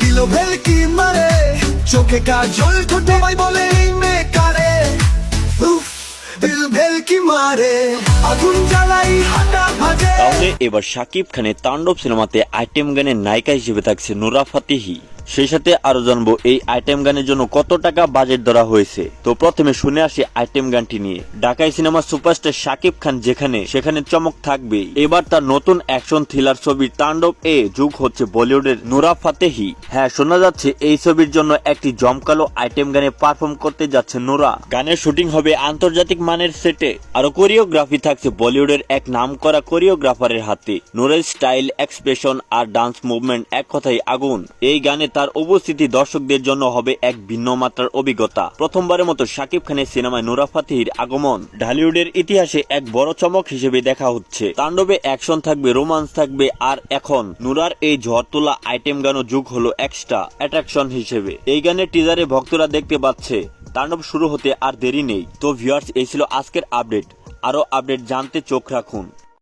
দিল ভেলকি মারে, চোখে কাজল ঠোঁটে ভাই বলে মেয়ে কারে? ভেলকি মারে, আগুন জ্বালাই তাহলে এবার শাকিব খানের তাণ্ডব সিনেমাতে আইটেম গানের নায়িকা হিসেবে থাকছে নুরা ফাতেহি। সেই সাথে আরও জানব এই আইটেম গানের জন্য কত টাকা বাজেট ধরা হয়েছে। তো প্রথমে শুনে আসি আইটেম গানটি নিয়ে। ঢাকাই সিনেমা সুপারস্টার শাকিব খান যেখানে, সেখানে চমক থাকবে এবার তার নতুন অ্যাকশন থ্রিলার ছবি তাণ্ডব এ যুগ হচ্ছে বলিউডের নোরা ফাতেহি। হ্যাঁ শোনা যাচ্ছে এই ছবির জন্য একটি জমকালো আইটেম গানে পারফর্ম করতে যাচ্ছে নোরা। গানের শুটিং হবে আন্তর্জাতিক মানের সেটে। আরও কোরিওগ্রাফি থাকছে বলিউডের এক নামকরা কোরিওগ্রাফারের হাতে। নোরের স্টাইল, এক্সপ্রেশন আর ডান্স মুভমেন্ট এক কথাই আগুন। এই গানে তার উপস্থিতি দর্শকদের জন্য হবে এক ভিন্ন মাত্রার অভিজ্ঞতা। প্রথমবারের মতো শাকিব খানের সিনেমায় নোরা ফাতিহির আগমন। ঢালিউডের ইতিহাসে এক বড় চমক হিসেবে দেখা হচ্ছে। তাণ্ডবে অ্যাকশন থাকবে, রোমান্স থাকবে, আর এখন নুরার এই ঝড় তোলা আইটেম গানও যুগ হলো এক্সট্রা অ্যাট্রাকশন হিসেবে। এই গানের টিজারে ভক্তরা দেখতে পাচ্ছে, তাণ্ডব শুরু হতে আর দেরি নেই। তো ভিউয়ার্স এই ছিল আজকের আপডেট। আরও আপডেট জানতে চোখ রাখুন।